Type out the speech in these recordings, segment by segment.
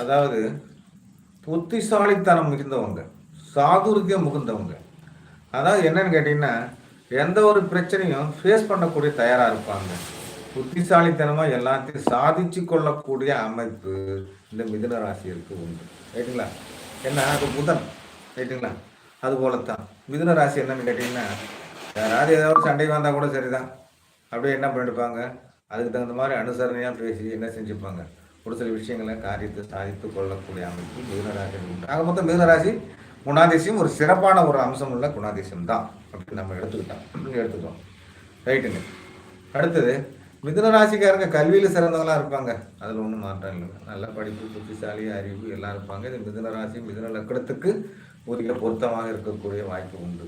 அதாவது புத்திசாலித்தனம் மிகுந்தவங்க சாதுரியம் மிகுந்தவங்க. அதாவது என்னன்னு கேட்டிங்கன்னா எந்த ஒரு பிரச்சனையும் ஃபேஸ் பண்ணக்கூடிய தயாராக இருப்பாங்க. புத்திசாலித்தனமாக எல்லாத்தையும் சாதிச்சு கொள்ளக்கூடிய அமைப்பு இந்த மிதுன ராசியிற்கு உண்டு. ரைட்டுங்களா என்ன அது புதன். ரைட்டுங்களா அது போலத்தான். மிதுன ராசி என்னன்னு கேட்டிங்கன்னா யாராவது ஏதாவது சண்டை வந்தால் கூட சரிதான். அப்படியே என்ன பண்ணிருப்பாங்க? அதுக்கு தகுந்த மாதிரி அனுசரணையாக பேசி என்ன செஞ்சுப்பாங்க? ஒரு சில விஷயங்களை காரியத்தை சாதித்து கொள்ளக்கூடிய அமைப்பு மிதுனராசி உண்டு. ஆக மொத்தம் மிதுனராசி குணாதிசயம் ஒரு சிறப்பான ஒரு அம்சம் உள்ள குணாதிசயம் தான் அப்படின்னு நம்ம எடுத்துக்கிட்டோம். எடுத்துட்டோம் ரைட்டுங்க அடுத்தது மிதுன ராசிக்காரங்க கல்வியில் சிறந்தவங்களாம் இருப்பாங்க. அதில் ஒன்றும் மாற்றம் இல்லை. நல்ல படிப்பு புத்திசாலி அறிவு எல்லாம் இருப்பாங்க. இது மிதுன ராசி மிதுன லக்கணத்துக்கு உரிய பொருத்தமாக இருக்கக்கூடிய வாய்ப்பு உண்டு.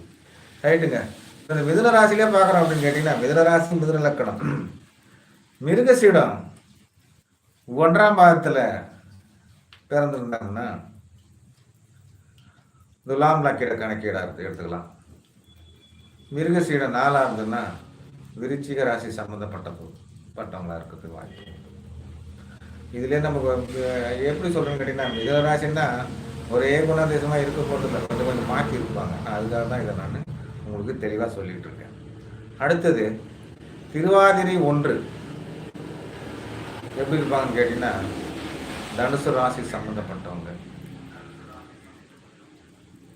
ரைட்டுங்க இந்த மிதுன ராசிலே பார்க்குறோம் அப்படின்னு கேட்டிங்கன்னா மிதுன ராசி மிதுன லக்கணம். மிருகசீடம் ஒன்றாம் பாகத்தில் பிறந்திருந்தாங்கன்னா துலாம் லக்கீட கணக்கீடாக இருந்து எடுத்துக்கலாம். மிருகசீடம் நாலாக இருந்ததுன்னா விருச்சிக ராசி சம்மந்தப்பட்ட பட்டவங்களா இருக்கிறதுக்கு வாய்ப்பு. இதுலேயே நம்ம எப்படி சொல்கிறேன்னு கேட்டிங்கன்னா மிருகராசின்னா ஒரே குணாதிசமாக இருக்க போட்டு கொஞ்சம் கொஞ்சம் மாற்றி இருப்பாங்க. நான் அதுக்காக தான் இதை நான் உங்களுக்கு தெளிவாக சொல்லிட்டு இருக்கேன். அடுத்தது திருவாதிரை ஒன்று. எப்படி இருப்பாங்கன்னு கேட்டிங்கன்னா தனுசு ராசி சம்மந்தப்பட்டவங்க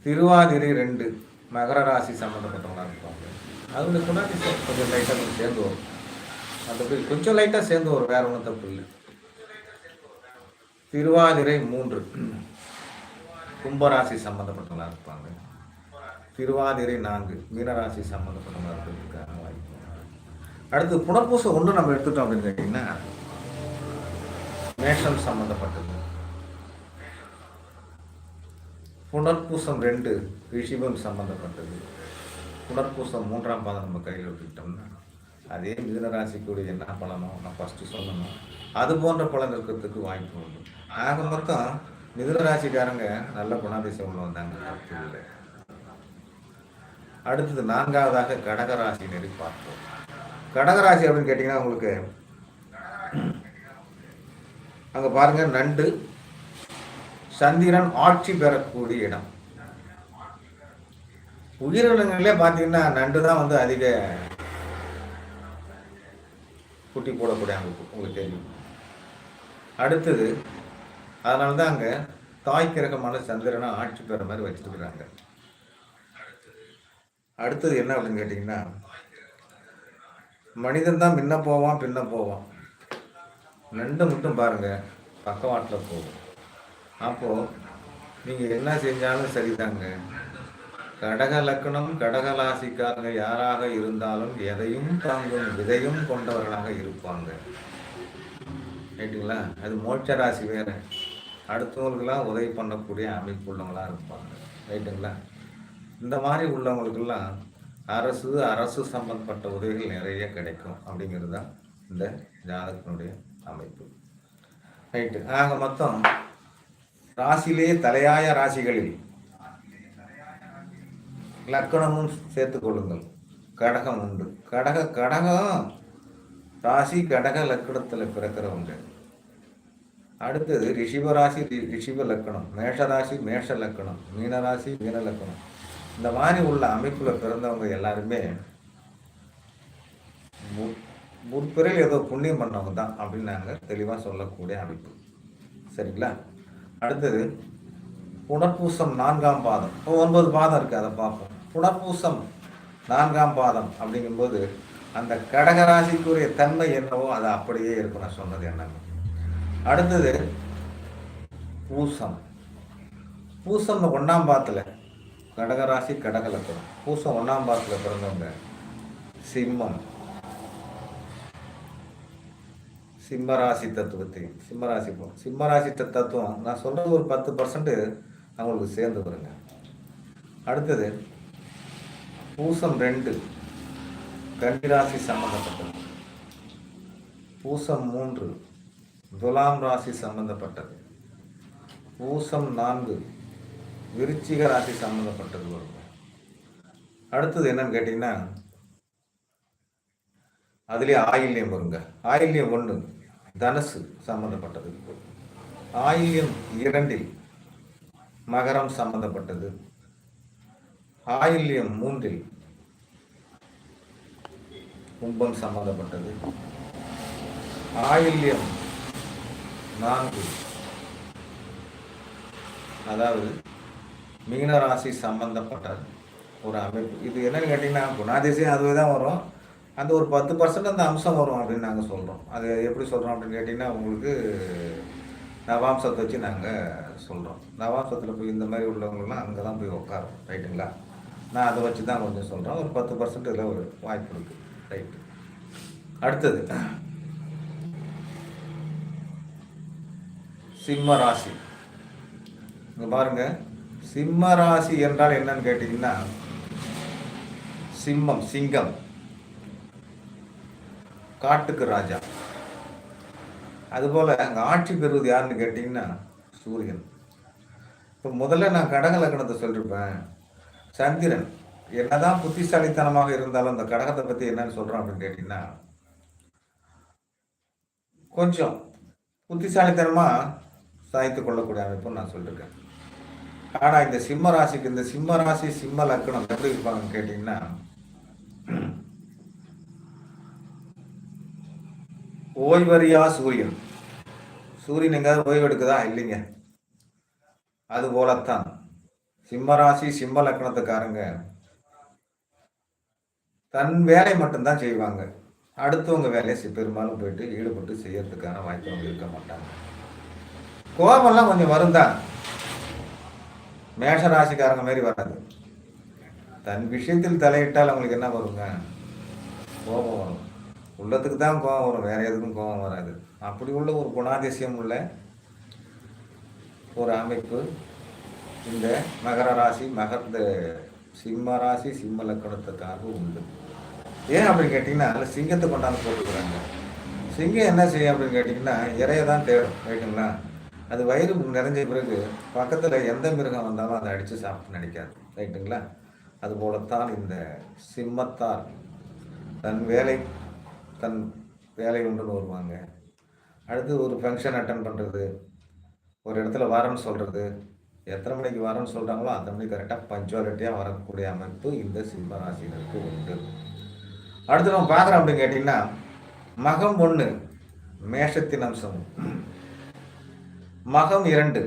திருவாதிரை ரெண்டு மகர ராசி சம்மந்தப்பட்டவங்களா இருப்பாங்க. அதோட குணாதிசயம் கொஞ்சம் லைட்டாக கொஞ்சம் சேர்ந்து வரும். மற்றபடி கொஞ்சம் லைட்டாக சேர்ந்து வரும் வேற ஒன்றும் தப்பு இல்லை. திருவாதிரை மூன்று கும்பராசி சம்மந்தப்பட்டவங்களாக இருப்பாங்க. திருவாதிரை நான்கு மீனராசி சம்மந்தப்பட்டவங்களாக இருக்கிறதுக்கான வாய்ப்பு அடுத்து புனர்பூசம் ஒன்று நம்ம எடுத்துட்டோம் அப்படின்னு கேட்டிங்கன்னா மேஷம் சம்மந்தப்பட்டது புனர்பூசம் ரெண்டு ரிஷிபம் சம்மந்தப்பட்டது புனர்பூசம் மூன்றாம் பாதம் நம்ம கையில் எடுத்துக்கிட்டோம்னா அதே மிதனராசிக்குடைய என்ன பலனோ நான் ஃபஸ்ட்டு சொல்லணும். அது போன்ற பலன் இருக்கிறதுக்கு வாய்ப்பு உண்டு. ஆக மொத்தம் மிதனராசிக்காரங்க நல்ல குணாதிசயம் உள்ள வந்தாங்க இல்லை அடுத்தது நான்காவதாக கடகராசினரை பார்ப்போம் கடகராசி அப்படின்னு கேட்டிங்கன்னா உங்களுக்கு அங்கே பாருங்கள் நண்டு. சந்திரன் ஆட்சி பெறக்கூடிய இடம். உயிரினங்களே பார்த்தீங்கன்னா நண்டு தான் வந்து அதிக குட்டி போடக்கூடிய அமைப்பு உங்களுக்கு தெரியும். அடுத்தது அதனால தான் அங்கே தாய் கிரகமான சந்திரனை ஆட்சி பெற மாதிரி வச்சுருக்குறாங்க அடுத்தது என்ன அப்படின்னு கேட்டிங்கன்னா மனிதன் தான் முன்ன போவான் பின்ன போவான். நண்டு மட்டும் பாருங்கள் பக்கவாட்டில் போகும். அப்போது நீங்கள் என்ன செஞ்சாலும் சரிதாங்க. கடக லக்கணம் கடக ராசிக்காரங்க யாராக இருந்தாலும் எதையும் தாங்கும் விதையும் கொண்டவர்களாக இருப்பாங்க. ரைட்டுங்களா அது மோட்ச ராசி வேற. அடுத்தவங்களுக்கெல்லாம் உதவி பண்ணக்கூடிய அமைப்பு உள்ளவங்களாக இருப்பாங்க. ரைட்டுங்களா இந்த மாதிரி உள்ளவங்களுக்கெல்லாம் அரசு அரசு சம்பந்தப்பட்ட உதவிகள் நிறைய கிடைக்கும் அப்படிங்கிறது தான் இந்த ஜாதகத்தினுடைய அமைப்பு. ரைட்டு ஆக மொத்தம் ராசியிலே தலையாய ராசிகளில் லக்கணமும் சேர்த்து கொள்ளுங்கள். கடகம் உண்டு. கடக கடகம். ராசி கடக லக்கணத்தில் பிறக்கிறவங்க அடுத்தது ரிஷிப ராசி ரி- ரிஷிப லக்கணம். மேஷ ராசி மேஷ லக்கணம். மீனராசி மீன லக்கணம். இந்த மாதிரி உள்ள அமைப்பில் பிறந்தவங்க எல்லாருமே முற்பிறையில் ஏதோ புண்ணியம் பண்ணவங்க தான் அப்படின்னு நாங்கள் தெளிவாக சொல்லக்கூடிய அமைப்பு. சரிங்களா? அடுத்தது புனர்பூசம் நான்காம் பாதம். இப்போ ஒன்பது பாதம் இருக்குது அதை பார்ப்போம். புனர்பூசம் நான்காம் பாதம் அப்படிங்கும்போது அந்த கடகராசிக்குரிய தன்மை என்னவோ அது அப்படியே இருக்கும். நான் சொன்னது என்னங்க அடுத்தது பூசம். பூசம் ஒன்றாம் பாதத்தில் கடகராசி கடகலக்கணம். பூசம் ஒன்றாம் பாதத்தில் பிறந்தவங்க சிம்மம். சிம்மராசி தத்துவத்தை சிம்மராசி போ சிம்மராசி தத்துவம். நான் சொல்கிறது ஒரு பத்து பர்சன்ட் அவங்களுக்கு சேர்ந்து வருங்க. அடுத்தது பூசம் ரெண்டு கன்னிராசி சம்பந்தப்பட்டது. பூசம் மூன்று துலாம் ராசி சம்பந்தப்பட்டது. பூசம் நான்கு விருச்சிக ராசி சம்பந்தப்பட்டது வரும் அடுத்தது என்னன்னு கேட்டிங்கன்னா அதுலேயே ஆயில்யம் வருங்க. ஆயில்யம் ஒன்று தனுசு சம்பந்தப்பட்டது. ஆயில்யம் இரண்டில் மகரம் சம்பந்தப்பட்டது. ஆயில்யம் மூன்றில் கும்பம் சம்பந்தப்பட்டது. ஆயில்யம் நான்கு அதாவது மீனராசி சம்பந்தப்பட்ட ஒரு அமைப்பு. இது என்னன்னு கேட்டிங்கன்னா குணாதிசயம் அதுவே தான் வரும். அந்த ஒரு பத்து பர்சன்ட் அந்த அம்சம் வரும் அப்படின்னு நாங்கள் சொல்கிறோம் அது எப்படி சொல்கிறோம் அப்படின்னு கேட்டிங்கன்னா உங்களுக்கு நவாம்சத்தை வச்சு நாங்கள் சொல்கிறோம் நவாம்சத்தில் போய் இந்த மாதிரி உள்ளவங்களாம் அங்கே தான் போய் உட்காரும் ரைட்டுங்களா? நான் அதை வச்சு தான் கொஞ்சம் சொல்கிறேன் ஒரு பத்து பர்சன்ட் இதில் ஒரு வாய்ப்பு இருக்குது ரைட்டு அடுத்தது. சிம்ம ராசி. இங்கே பாருங்கள் சிம்ம ராசி என்றால் என்னன்னு கேட்டிங்கன்னா சிம்மம் சிங்கம். காட்டுக்கு ராஜா. அதுபோல் அங்கே ஆட்சி பெறுவது யாருன்னு கேட்டிங்கன்னா சூரியன். இப்போ முதல்ல நான் கடக லக்கணத்தை சொல்லியிருப்பேன் சந்திரன். என்னதான் புத்திசாலித்தனமாக இருந்தாலும் அந்த கடகத்தை பற்றி என்னன்னு சொல்கிறோம் அப்படின்னு கேட்டிங்கன்னா கொஞ்சம் புத்திசாலித்தனமாக சாய்த்து கொள்ளக்கூடிய அமைப்புன்னு நான் சொல்லியிருக்கேன் ஆனால் இந்த சிம்ம ராசிக்கு இந்த சிம்ம ராசி சிம்ம லக்னம் எப்படி இருப்பாங்கன்னு கேட்டிங்கன்னா ஓய்வறியா சூரியன். சூரியன் எங்காவது ஓய்வு எடுக்குதா இல்லைங்க. அது போலத்தான். சிம்மராசி சிம்ம லக்னத்துக்காரங்க. தன் வேலை மட்டும்தான் செய்வாங்க. அடுத்தவங்க வேலையை பெரும்பாலும் போயிட்டு ஈடுபட்டு செய்யறதுக்கான வாய்ப்பு அவங்க இருக்க மாட்டாங்க. கோபம்லாம் கொஞ்சம் வரும் தான் ராசிக்காரங்க மாதிரி வராது. தன் விஷயத்தில் தலையிட்டால் அவங்களுக்கு என்ன வருங்க? கோபம் வரும். உள்ளத்துக்கு தான் கோபம் வரும் வேற எதுக்கும் கோபம் வராது. அப்படி உள்ள ஒரு குணாதிசயம் உள்ள ஒரு அமைப்பு இந்த மகர ராசி மகர இந்த சிம்ம ராசி சிம்ம லக்கணத்துக்காக உண்டு. ஏன் அப்படின்னு கேட்டிங்கன்னா அதில் சிங்கத்தை கொண்டாந்து போட்டுக்கிறாங்க. சிங்கம் என்ன செய்யும் அப்படின்னு கேட்டிங்கன்னா இறைய தான் தேடும் ரைட்டுங்களா அது வயிறு நிறைஞ்ச பிறகு பக்கத்தில் எந்த மிருகம் வந்தாலும் அதை அடித்து சாப்பிட்டு நினைக்காது ரைட்டுங்களா அதுபோலத்தான் இந்த சிம்மத்தார் தன் வேலை தன் வேலை உண்டுன்னு வருவாங்க. அடுத்து ஒரு ஃபங்க்ஷன் அட்டன் பண்ணுறது ஒரு இடத்துல வரேன்னு சொல்கிறது எத்தனை மணிக்கு வரேன்னு சொல்கிறாங்களோ அந்த மணிக்கு கரெக்டாக பஞ்சுவாலிட்டியாக வரக்கூடிய அமைப்பு இந்த சிம்ம ராசினருக்கு உண்டு. அடுத்து நம்ம பார்க்குறோம் அப்படின்னு கேட்டிங்கன்னா மகம் ஒன்று மேஷத்தின் அம்சம். மகம் இரண்டு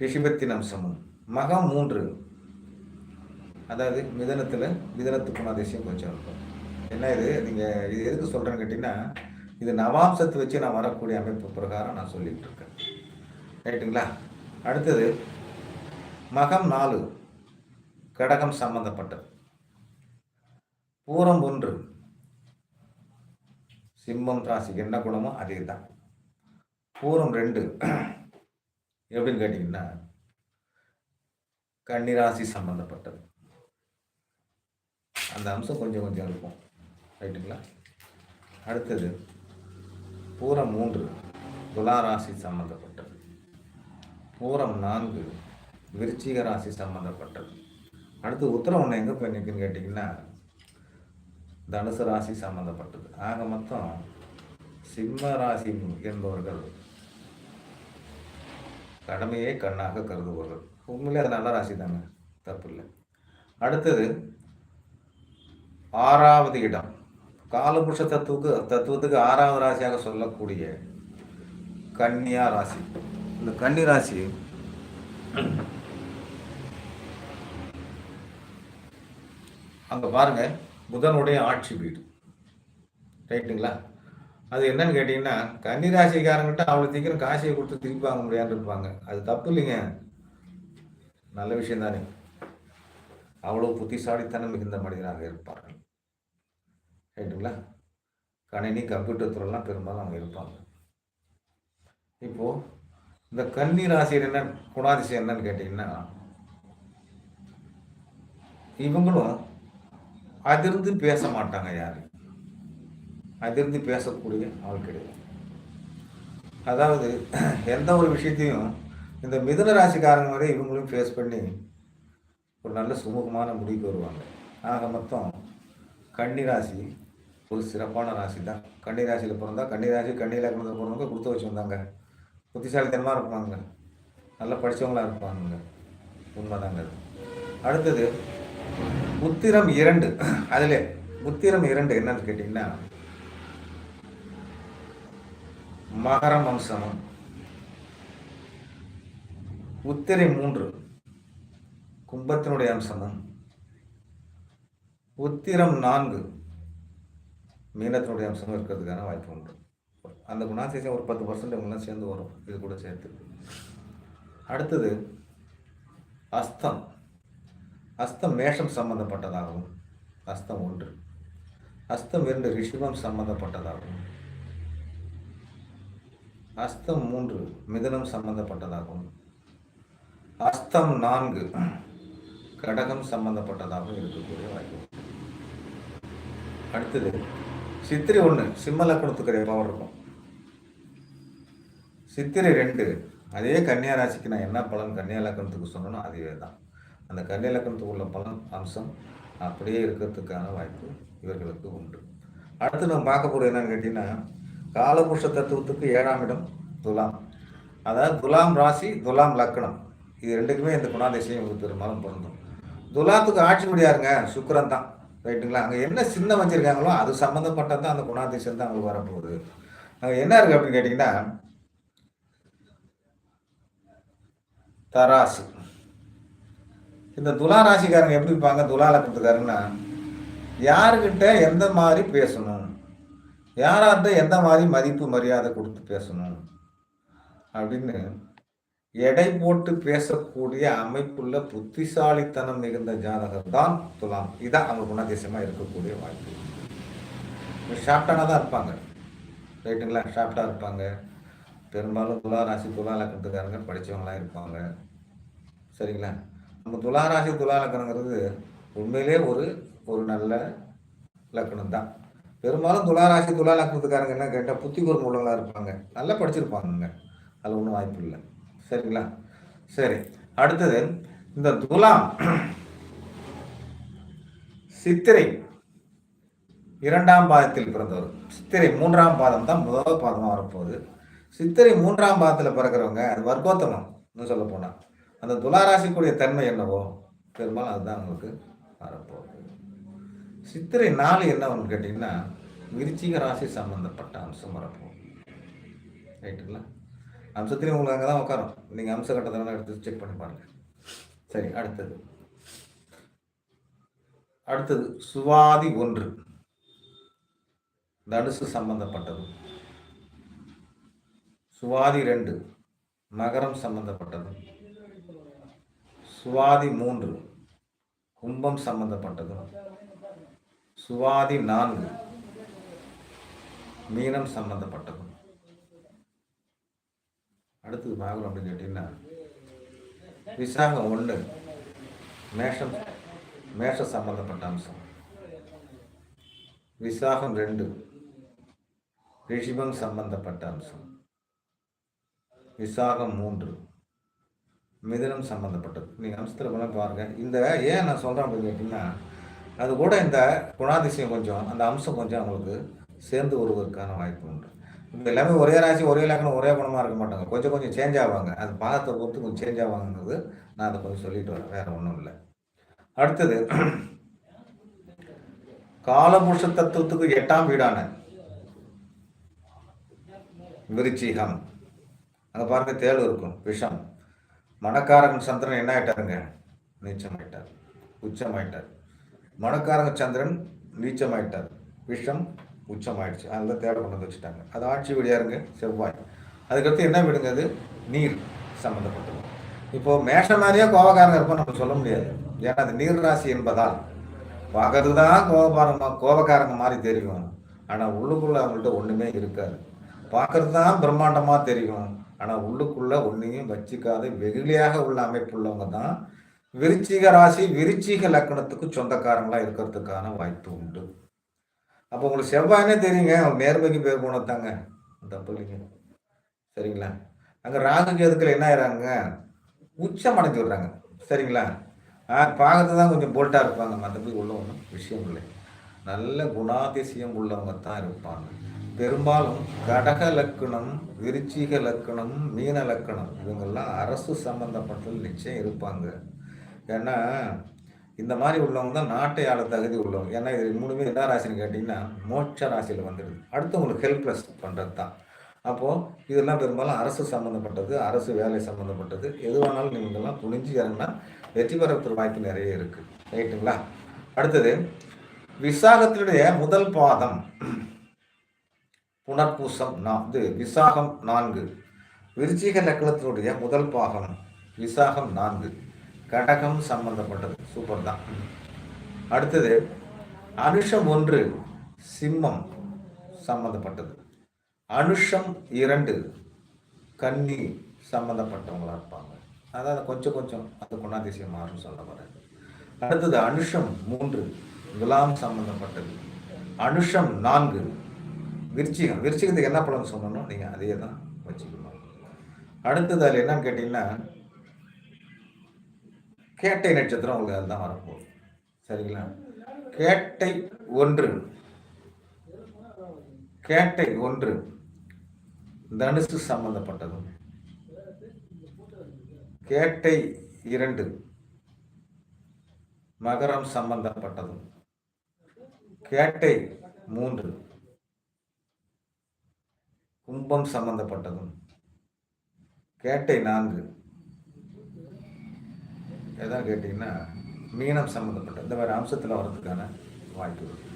ரிஷிபத்தின் அம்சமும் மகம் மூன்று அதாவது மிதனத்தில் மிதனத்து குணாதிசயம் கொஞ்சம் இருக்கும். என்ன இது? நீங்கள் இது எதுக்கு சொல்கிறேன்னு கேட்டிங்கன்னா இது நவாம்சத்தை வச்சு நான் வரக்கூடிய அமைப்பு பிரகாரம் நான் சொல்லிகிட்டு இருக்கேன். ரைட்டுங்களா அடுத்தது மகம் நாலு கடகம் சம்பந்தப்பட்டது. பூரம் ஒன்று சிம்மம் ராசிக்கு என்ன குணமோ அதே தான் பூரம் ரெண்டு எப்படின்னு கேட்டிங்கன்னா கன்னிராசி சம்பந்தப்பட்டது. அந்த அம்சம் கொஞ்சம் கொஞ்சம் இருக்கும். ரைட்டுங்களா அடுத்தது பூரம் மூன்று துலா ராசி சம்பந்தப்பட்டது. பூரம் நான்கு விருச்சிக ராசி சம்மந்தப்பட்டது அடுத்து உத்தரம் ஒன்று எங்கே போய் நிற்குன்னு கேட்டிங்கன்னா தனுசு ராசி சம்மந்தப்பட்டது ஆக மொத்தம் சிம்ம ராசி என்பவர்கள் கடமையே கண்ணாக கருதுபவர்கள். உண்மையிலே அது நல்ல ராசி தாங்க தப்பு இல்லை. அடுத்தது ஆறாவது இடம். காலபுருஷ தத்துவத்துக்கு தத்துவத்துக்கு ஆறாவது ராசியாக சொல்லக்கூடிய கன்னியா ராசி. இந்த கன்னி ராசி அங்க பாருங்க புதனுடைய ஆட்சி வீடு. ரைட்டுங்களா? அது என்னன்னு கேட்டிங்கன்னா கன்னி ராசிக்காரங்கிட்ட அவ்வளோ சீக்கிரம் காசியை கொடுத்து திருப்பி வாங்க முடியாதுன்னு இருப்பாங்க. அது தப்பு இல்லைங்க. நல்ல விஷயம் தானே அவ்வளோ புத்திசாலித்தனம் மிகுந்த மனிதனாக இருப்பார்கள். ரைட்டுங்களா கணினி கம்ப்யூட்டர் துறைலாம் பெரும்பாலும் அவங்க இருப்பாங்க. இப்போது இந்த கன்னி ராசியில் என்ன குணாதிசயம் என்னன்னு கேட்டிங்கன்னா இவங்களும் அதிர்ந்து பேச மாட்டாங்க யாரும். அதிர்ந்து பேசக்கூடிய ஆள் கிடையாது. அதாவது எந்த ஒரு விஷயத்தையும் இந்த மிதுன ராசிக்காரங்க வரை இவங்களும் ஃபேஸ் பண்ணி ஒரு நல்ல சுமூகமான முடிவுக்கு வருவாங்க. ஆக மொத்தம் கன்னி ராசி ஒரு சிறப்பான ராசி தான். கன்னி ராசியில் பிறந்தா கன்னி ராசி கன்னி லக்னத்தில் பிறந்தவங்க கொடுத்து வச்சுருந்தாங்க. புத்திசாலித்தனமாக இருப்பாங்க. நல்லா படித்தவங்களாக இருப்பாங்க. உண்மைதாங்க அடுத்தது உத்திரம் இரண்டு. அதில் உத்திரம் இரண்டு என்னன்னு கேட்டிங்கன்னா மகரம் வம்சமும் உத்திரை மூன்று. கும்பத்தினுடைய அம்சமும். உத்திரம் நான்கு. மீனத்தினுடைய அம்சம் இருக்கிறதுக்கான வாய்ப்பு உண்டு. அந்த குணாதிசயம் ஒரு பத்து பர்சன்ட் இவங்கெல்லாம் சேர்ந்து வரும். இது கூட சேர்த்து. அடுத்தது அஸ்தம். அஸ்தம் மேஷம் சம்பந்தப்பட்டதாகவும் அஸ்தம் ஒன்று. அஸ்தம் இரண்டு ரிஷிபம் சம்பந்தப்பட்டதாகவும். அஸ்தம் மூன்று மிதனம் சம்பந்தப்பட்டதாகவும். அஸ்தம் நான்கு கடகம் சம்பந்தப்பட்டதாகவும் இருக்கக்கூடிய வாய்ப்பு அடுத்தது சித்திரை ஒன்று சிம்ம லக்கணத்துக்கு பவர் இருக்கும். சித்திரை ரெண்டு அதே கன்னியா ராசிக்கு நான் என்ன பலன் கன்னியா லக்கணத்துக்கு சொன்னனோ அதுவே தான் அந்த கன்னியா லக்கணத்துக்கு உள்ள பலன் அம்சம் அப்படியே இருக்கிறதுக்கான வாய்ப்பு இவர்களுக்கு உண்டு. அடுத்து நம்ம பார்க்க போகிறது என்னன்னு கேட்டிங்கன்னா காலபுருஷ தத்துவத்துக்கு ஏழாம் இடம் துலாம். அதாவது துலாம் ராசி துலாம் லக்கணம் இது ரெண்டுக்குமே இந்த குணாதிசயம் உங்களுக்கு பெரும்பாலும் பொருந்தும். துலாத்துக்கு ஆட்சி முடியாருங்க சுக்கிரன் தான். ரைட்டுங்களா? அங்கே என்ன சின்ன வச்சுருக்காங்களோ அது சம்மந்தப்பட்டது தான் அந்த குணாதிசயம் தான் அவங்களுக்கு வரப்போகுது. அங்கே என்ன இருக்குது அப்படின்னு கேட்டிங்கன்னா தராசு. இந்த துலா ராசிக்காரங்க எப்படி இருப்பாங்க? துலா லக்கணத்துக்காரங்கன்னா யாருக்கிட்ட எந்த மாதிரி பேசணும்? யாரார்கிட்ட எந்த மாதிரி மதிப்பு மரியாதை கொடுத்து பேசணும்? அப்படின்னு எடை போட்டு பேசக்கூடிய அமைப்புள்ள புத்திசாலித்தனம் மிகுந்த ஜாதகர் தான் துலாம். இதான் அவங்க குணாதிசயமாக இருக்கக்கூடிய வாய்ப்பு. ஷார்ட்டான தான் இருப்பாங்க. ரைட்டுங்களா ஷார்ட்டாக இருப்பாங்க. பெரும்பாலும் துலா ராசி துலா லக்கணத்துக்காரங்க படித்தவங்களாம் இருப்பாங்க. சரிங்களா? நம்ம துலா ராசி துலா லக்கணங்கிறது உண்மையிலே ஒரு ஒரு நல்ல லக்கணம் தான் பெரும்பாலும் துலா ராசி துலா லக்கணத்துக்காரங்க என்ன கேட்டால் புத்தி கூர்மை இருப்பாங்க. நல்லா படிச்சிருப்பாங்க அதில் ஒன்றும் வாய்ப்பு இல்லை. சரிங்களா? சரி அடுத்தது இந்த துலாம் சித்திரை இரண்டாம் பாதத்தில் பிறந்தவர். சித்திரை மூன்றாம் பாதம் தான் முதல் பாதமாக வரப்போகுது. சித்திரை மூன்றாம் பாதத்தில் பிறக்கிறவங்க அது வர்க்கோத்தமம் இன்னும் சொல்ல போனால் அந்த துளாராசிக்குடைய தன்மை என்னவோ பெரும்பாலும் அதுதான் உங்களுக்கு வரப்போகுது. சித்திரை நாள் என்னவன்னு கேட்டிங்கன்னா விருச்சிக ராசி சம்பந்தப்பட்ட அம்சம் வரப்போகுது. ரைட்டுங்களா அம்சத்திலையும் உங்களுக்கு அங்கே தான் உட்காரும். நீங்கள் அம்ச கட்டத்தை எடுத்து செக் பண்ணி பாருங்கள் சரி அடுத்தது. அடுத்தது சுவாதி ஒன்று. தனுசு சம்பந்தப்பட்டது. சுவாதி ரெண்டு. மகரம் சம்பந்தப்பட்டது. சுவாதி மூன்று. கும்பம் சம்பந்தப்பட்டது. சுவாதி நான்கு. மீனம் சம்பந்தப்பட்டது. அடுத்தது பார்க்கணும் அப்படின்னு கேட்டிங்கன்னா விசாகம் ஒன்று மேஷம் மேஷ சம்பந்தப்பட்ட அம்சம். விசாகம் ரெண்டு ரிஷிபம் சம்பந்தப்பட்ட அம்சம். விசாகம் மூன்று மிதனம் சம்பந்தப்பட்டது. நீங்கள் அம்சத்தில் போனால் பாருங்கள் இந்த ஏன் நான் சொல்கிறேன் அப்படின்னு கேட்டிங்கன்னா அது கூட இந்த குணாதிசயம் கொஞ்சம் அந்த அம்சம் கொஞ்சம் அவங்களுக்கு சேர்ந்து வருவதற்கான வாய்ப்பு உண்டு. இப்போ எல்லாமே ஒரே ராசி ஒரே லக்னம் ஒரே குணமாக இருக்க மாட்டாங்க. கொஞ்சம் கொஞ்சம் சேஞ்ச் ஆவாங்க. அது பாதத்தை பொறுத்து கொஞ்சம் சேஞ்ச் ஆவாங்கிறது நான் அதை கொஞ்சம் சொல்லிட்டு வரேன். வேறு ஒன்றும் இல்லை. அடுத்தது காலபுருஷ தத்துவத்துக்கு எட்டாம் வீடான விருச்சிகம். அங்கே பாருங்க தேள் இருக்கும் விஷம். மணக்காரகன் சந்திரன் என்ன ஆயிட்டாருங்க? நீச்சமாயிட்டார் உச்சமாயிட்டார் மணக்காரங்க சந்திரன் நீச்சமாயிட்டார் விஷம் உச்சமாயிடுச்சு. அதில் தேட கொண்டு வந்து வச்சுட்டாங்க. அது ஆட்சி விடையாருங்க செவ்வாய். அதுக்கடுத்து என்ன விடுங்க அது? நீர் சம்மந்தப்பட்டது இப்போ மேஷம் மாதிரியே கோபக்காரங்க இருப்போம் நம்ம சொல்ல முடியாது. ஏன்னா அது நீர் ராசி என்பதால் பார்க்கறது தான் கோபக்காரங்க கோபக்காரங்க மாதிரி தெரியும். ஆனால் உள்ளுக்குள்ளே அவங்கள்ட்ட ஒன்றுமே இருக்காது. பார்க்கறது தான் பிரம்மாண்டமாக தெரியும். ஆனால் உள்ளுக்குள்ளே ஒன்றையும் வச்சிக்காத. வெகுளியாக உள்ள அமைப்புள்ளவங்க தான் விருச்சிக ராசி விருச்சிக லக்கணத்துக்கு சொந்தக்காரங்களாக இருக்கிறதுக்கான வாய்ப்பு உண்டு. அப்போ உங்களுக்கு செவ்வாய்னே தெரியுங்க. அவங்க நேர்மைக்கு பேர் போனதாங்க தப்பு இல்லைங்க சரிங்களா? அங்கே ராகு கேதுக்கள் என்ன ஆயிடுறாங்க உச்சம் அடைஞ்சு விடுறாங்க சரிங்களா? ஆ பார்க்கறது தான் கொஞ்சம் போல்ட்டாக இருப்பாங்க. மற்றபடி உள்ள ஒன்றும் விஷயம் இல்லை. நல்ல குணாதிசயம் உள்ளவங்க தான் இருப்பாங்க. பெரும்பாலும் கடக லக்கணம் விருச்சிக லக்கணம் மீன லக்கணம் இவங்கெல்லாம் அரசு சம்பந்தப்பட்டதில் நிச்சயம் இருப்பாங்க. ஏன்னா இந்த மாதிரி உள்ளவங்க தான் நாட்டை ஆள தகுதி உள்ளவங்க. ஏன்னா இது மூணுமே என்ன ராசின்னு கேட்டிங்கன்னா மோட்ச ராசியில் வந்துடுது. அடுத்தவங்களுக்கு ஹெல்ப்லெஸ் பண்ணுறது தான். அப்போது இதெல்லாம் பெரும்பாலும் அரசு சம்மந்தப்பட்டது அரசு வேலை சம்மந்தப்பட்டது எது வேணாலும் நீங்கள்லாம் துணிஞ்சு இறங்கினா வெற்றி பெறத்துற வாய்ப்பு நிறைய இருக்குது ரைட்டுங்களா அடுத்தது விசாகத்தினுடைய முதல் பாதம் புனர்பூசம் நான் இது விசாகம் நான்கு. விருச்சிக லக்கணத்தினுடைய முதல் பாகம் விசாகம் நான்கு. கடகம் சம்பந்தப்பட்டது. சூப்பர் தான். அடுத்தது அனுஷம் ஒன்று சிம்மம் சம்பந்தப்பட்டது. அனுஷம் இரண்டு கன்னி சம்பந்தப்பட்டவங்களா இருப்பாங்க. அதாவது கொஞ்சம் கொஞ்சம் அந்த குணாதிசயம் மாறும் சொல்ல வர அடுத்தது அனுஷம் மூன்று துலாம் சம்பந்தப்பட்டது. அனுஷம் நான்கு விருச்சிகம். விருச்சிகத்துக்கு என்ன பலன் சொல்லணும்? நீங்கள் அதே தான் வச்சுக்கணும். அடுத்தது அதில் என்னன்னு கேட்டிங்கன்னா கேட்டை நட்சத்திரம் உங்களுக்கு அதுதான் வரப்போகுது. சரிங்களா? கேட்டை ஒன்று. கேட்டை ஒன்று. தனுசு சம்பந்தப்பட்டது கேட்டை இரண்டு. மகரம் சம்பந்தப்பட்டதும். கேட்டை மூன்று. கும்பம் சம்பந்தப்பட்டதும். கேட்டை நான்கு. எதாவது கேட்டிங்கன்னா மீனம் சம்மந்தப்பட்ட இந்த மாதிரி அம்சத்தில் வர்றதுக்கான வாய்ப்பு இருக்குது